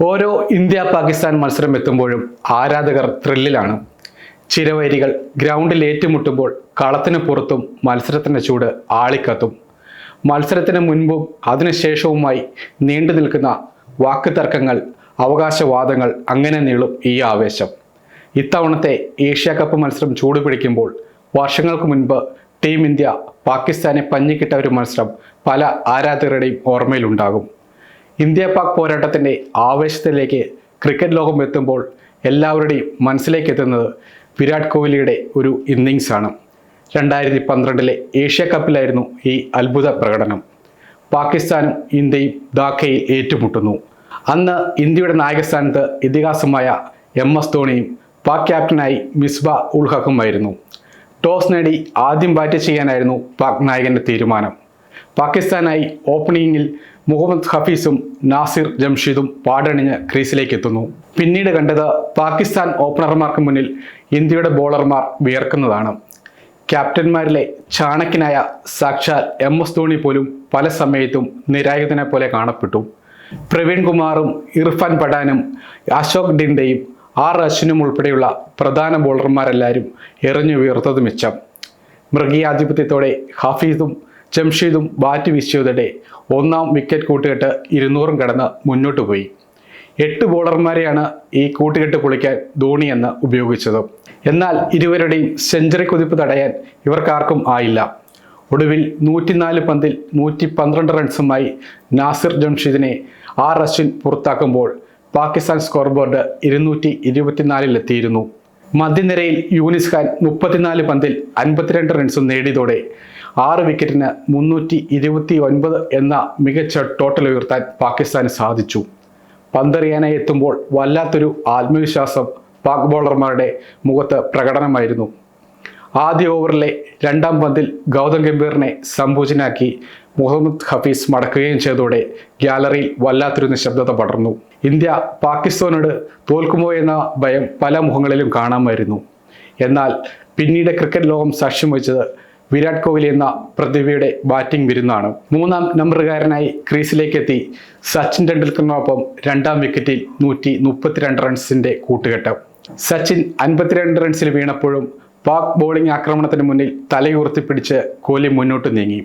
ഓരോ ഇന്ത്യ പാകിസ്ഥാൻ മത്സരം എത്തുമ്പോഴും ആരാധകർ ത്രില്ലിലാണ് ചിരവൈരികൾ ഗ്രൗണ്ടിൽ ഏറ്റുമുട്ടുമ്പോൾ കളത്തിന് പുറത്തും മത്സരത്തിന്റെ ചൂട് ആളിക്കത്തും. മത്സരത്തിന് മുൻപും അതിനുശേഷവുമായി നീണ്ടു നിൽക്കുന്ന വാക്ക് തർക്കങ്ങൾ അവകാശവാദങ്ങൾ അങ്ങനെ നീളും ഈ ആവേശം. ഇത്തവണത്തെ ഏഷ്യ കപ്പ് മത്സരം ചൂടുപിടിക്കുമ്പോൾ വർഷങ്ങൾക്ക് മുൻപ് ടീം ഇന്ത്യ പാകിസ്ഥാനെ പഞ്ഞിക്കിട്ട ഒരു മത്സരം പല ആരാധകരുടെയും ഓർമ്മയിലുണ്ടാകും. ഇന്ത്യ പാക് പോരാട്ടത്തിന്റെ ആവേശത്തിലേക്ക് ക്രിക്കറ്റ് ലോകം എത്തുമ്പോൾ എല്ലാവരുടെയും മനസ്സിലേക്ക് എത്തുന്നത് വിരാട് കോഹ്ലിയുടെ ഒരു ഇന്നിങ്സാണ് രണ്ടായിരത്തി പന്ത്രണ്ടിലെ ഏഷ്യ കപ്പിലായിരുന്നു ഈ അത്ഭുത പ്രകടനം. പാകിസ്ഥാനും ഇന്ത്യയും ധാക്കയിൽ ഏറ്റുമുട്ടുന്നു. അന്ന് ഇന്ത്യയുടെ നായകസ്ഥാനത്ത് ഇതിഹാസമായ എം എസ് ധോണിയും പാക് ക്യാപ്റ്റനായി മിസ്ബ ഉൾഹക്കുമായിരുന്നു ടോസ് നേടി ആദ്യം ബാറ്റ് ചെയ്യാനായിരുന്നു പാക് നായകന്റെ തീരുമാനം. പാകിസ്ഥാനായി ഓപ്പണിംഗിൽ മുഹമ്മദ് ഹഫീസും നാസിർ ജംഷീദും പാടണിഞ്ഞ് ക്രീസിലേക്ക് എത്തുന്നു പിന്നീട് കണ്ടത് പാകിസ്ഥാൻ ഓപ്പണർമാർക്ക് മുന്നിൽ ഇന്ത്യയുടെ ബോളർമാർ വിയർക്കുന്നതാണ്. ക്യാപ്റ്റന്മാരിലെ ചാണക്യനായ സാക്ഷാൽ എം എസ് ധോണി പോലും പല സമയത്തും നിരായുധനെ പോലെ കാണപ്പെട്ടു. പ്രവീൺ കുമാറും ഇർഫാൻ പഠാനും അശോക് ഡിൻഡയും ആർ അശ്വിനും ഉൾപ്പെടെയുള്ള പ്രധാന ബോളർമാരെല്ലാവരും എറിഞ്ഞു വീർത്തത് മിച്ചം മൃഗീയാധിപത്യത്തോടെ ഹഫീസും ജംഷീദും ബാറ്റ് വീശിയതോടെ ഒന്നാം വിക്കറ്റ് കൂട്ടുകെട്ട് ഇരുന്നൂറും കടന്ന് മുന്നോട്ട് പോയി. എട്ട് ബോളർമാരെയാണ് ഈ കൂട്ടുകെട്ട് പൊളിക്കാൻ ധോണി എന്ന് ഉപയോഗിച്ചത്. എന്നാൽ ഇരുവരുടെയും സെഞ്ചുറി കുതിപ്പ് തടയാൻ ഇവർക്കാർക്കും ആയില്ല. ഒടുവിൽ നൂറ്റിനാല് പന്തിൽ നൂറ്റി പന്ത്രണ്ട് റൺസുമായി നാസിർ ജംഷീദിനെ ആർ അശ്വിൻ പുറത്താക്കുമ്പോൾ പാകിസ്ഥാൻ സ്കോർ ബോർഡ് ഇരുന്നൂറ്റി ഇരുപത്തിനാലിലെത്തിയിരുന്നു. മധ്യനിരയിൽ യൂനിസ് ഖാൻ മുപ്പത്തിനാല് പന്തിൽ അൻപത്തിരണ്ട് റൺസും നേടിയതോടെ ആറ് വിക്കറ്റിന് മുന്നൂറ്റി ഇരുപത്തി ഒൻപത് എന്ന മികച്ച ടോട്ടൽ ഉയർത്താൻ പാകിസ്ഥാന് സാധിച്ചു. പന്തെറിയാനായി എത്തുമ്പോൾ വല്ലാത്തൊരു ആത്മവിശ്വാസം പാക് ബോളർമാരുടെ മുഖത്ത് പ്രകടനമായിരുന്നു. ആദ്യ ഓവറിലെ രണ്ടാം പന്തിൽ ഗൗതം ഗംഭീറിനെ സംപൂജനാക്കി മുഹമ്മദ് ഹഫീസ് മടക്കുകയും ചെയ്തതോടെ ഗ്യാലറിയിൽ വല്ലാത്തൊരു നിശബ്ദത പടർന്നു. ഇന്ത്യ പാകിസ്ഥാനോട് തോൽക്കുമോ എന്ന ഭയം പല മുഖങ്ങളിലും കാണാമായിരുന്നു. എന്നാൽ പിന്നീട് ക്രിക്കറ്റ് ലോകം സാക്ഷ്യം വഹിച്ചത് വിരാട് കോഹ്ലി എന്ന പ്രതിഭയുടെ ബാറ്റിംഗ് വിരുന്നാണ്. മൂന്നാം നമ്പറുകാരനായി ക്രീസിലേക്ക് എത്തി സച്ചിൻ ടെണ്ടുൽക്കറിനൊപ്പം രണ്ടാം വിക്കറ്റിൽ നൂറ്റി മുപ്പത്തിരണ്ട് റൺസിന്റെ കൂട്ടുകെട്ട്. സച്ചിൻ അൻപത്തിരണ്ട് റൺസിൽ വീണപ്പോഴും പാക് ബോളിംഗ് ആക്രമണത്തിന് മുന്നിൽ തലയുയർത്തിപ്പിടിച്ച് കോഹ്ലി മുന്നോട്ട് നീങ്ങി.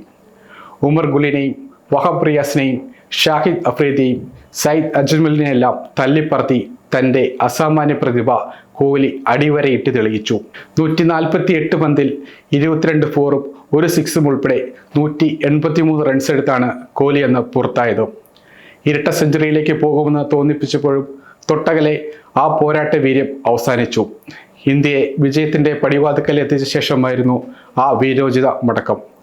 ഉമർ ഗുലിനെയും വഹബ് റിയാസിനെയും ഷാഹിദ് അഫ്രീദിയെയും സയ്യിദ് അജ്മലിനെയെല്ലാം തല്ലിപ്പറത്തി തന്റെ അസാമാന്യ പ്രതിഭ കോഹ്ലി അടിവരയിട്ട് തെളിയിച്ചു. നൂറ്റി നാൽപ്പത്തി എട്ട് പന്തിൽ ഇരുപത്തിരണ്ട് ഫോറും ഒരു സിക്സും ഉൾപ്പെടെ നൂറ്റി എൺപത്തി മൂന്ന് റൺസ് എടുത്താണ് കോഹ്ലി എന്ന് പുറത്തായത്. ഇരട്ട സെഞ്ചുറിയിലേക്ക് പോകുമെന്ന് തോന്നിപ്പിച്ചപ്പോഴും തൊട്ടകലെ ആ പോരാട്ട വീര്യം അവസാനിച്ചു. ഇന്ത്യയെ വിജയത്തിന്റെ പടിവാതുക്കൽ എത്തിച്ച ശേഷമായിരുന്നു ആ വീരോചിത മടക്കം.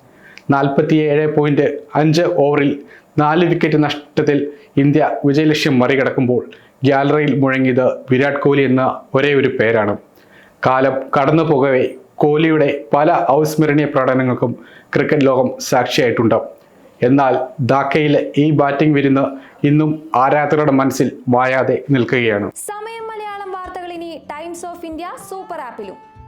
നാൽപ്പത്തിയേഴ് പോയിന്റ് അഞ്ച് ഓവറിൽ നാല് വിക്കറ്റ് നഷ്ടത്തിൽ ഇന്ത്യ വിജയലക്ഷ്യം മറികടക്കുമ്പോൾ ഗ്യാലറിയിൽ മുഴങ്ങിയത് വിരാട് കോഹ്ലി എന്ന ഒരേ ഒരു പേരാണ്. കാലം കടന്നു പോകവേ കോഹ്ലിയുടെ പല അവിസ്മരണീയ പ്രകടനങ്ങൾക്കും ക്രിക്കറ്റ് ലോകം സാക്ഷിയായിട്ടുണ്ട്. എന്നാൽ ധാക്കയിലെ ഈ ബാറ്റിംഗ് വിരുന്ന് ഇന്നും ആരാധകരുടെ മനസ്സിൽ വായാതെ നിൽക്കുകയാണ്. സമയം മലയാളം വാർത്തകൾ ഇനി ടൈംസ് ഓഫ് ഇന്ത്യ സൂപ്പർ ആപ്പിലും.